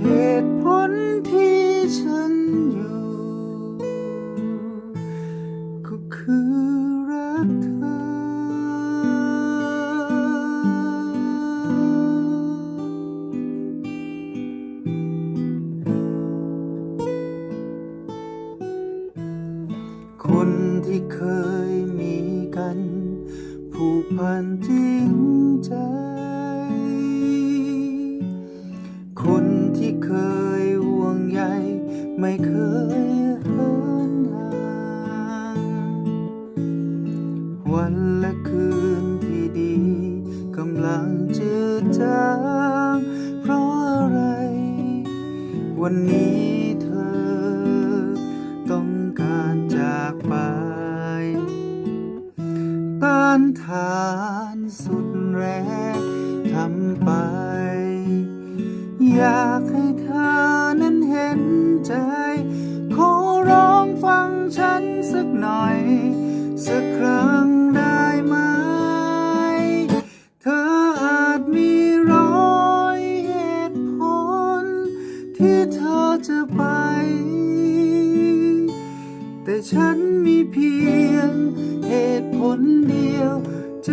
เหตุผลที่ฉันอยู่ ก็คือรักเธอ คนที่เคยมีกัน ผูกพันจริงใจ คนที่เคยห่วงใยไม่เคยเหินห่างวันและคืนที่ดีกำลังจืดจางเพราะอะไร วันนี้านทานสุดแรงทำไป อยากให้เธอนั้นเห็นใจ ขอร้องฟังฉันสักหน่อย สักครั้งได้ไหม เธออาจมีร้อยเหตุผล ที่เธอจะไป แต่ฉันมีเพียง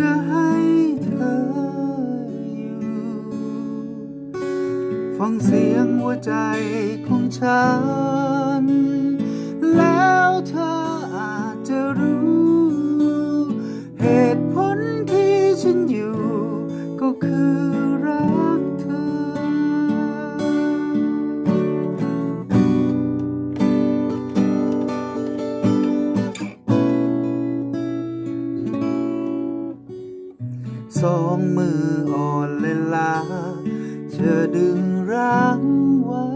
จะให้เธออยู่ ฟังเสียงหัวใจของฉัน แล้วเธอ สองมืออ่อนและลาจะดึงรั้งไว้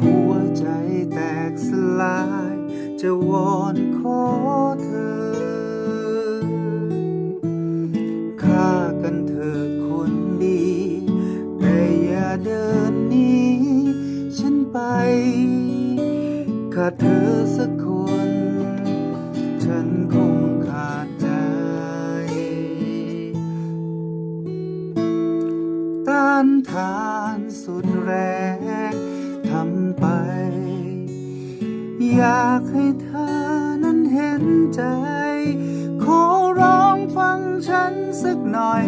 หัวใจแตกสลาย จะวอนขอเธอฆ่ากันเถอคนดี แต่อย่าเดินหนีฉันไป ขาดเธอสักคน ต้านทานสุดแรงทำไป อยากให้เธอนั้นเห็นใจ ขอร้องฟังฉันสักหน่อย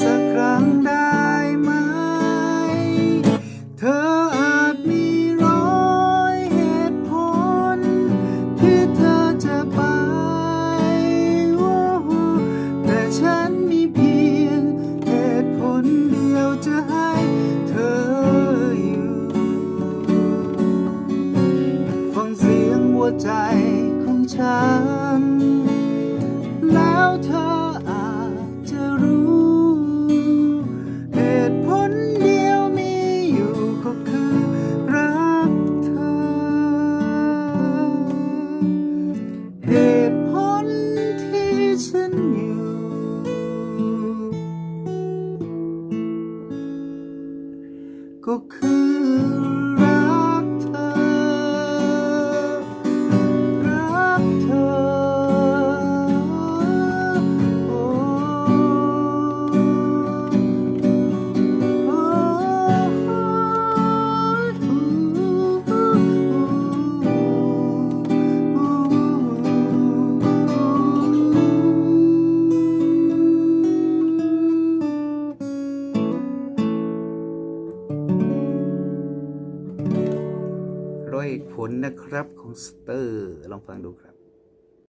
สักครั้งได้ วใจของฉัน แล้วเธออาจจะรู้ เหตุผลเดียวมีอยู่ก็คือรักเธอ เหตุผลที่ฉันอยู่ ก็คือ ด้วยผลนะครับของสเตอร์ ลองฟังดูครับ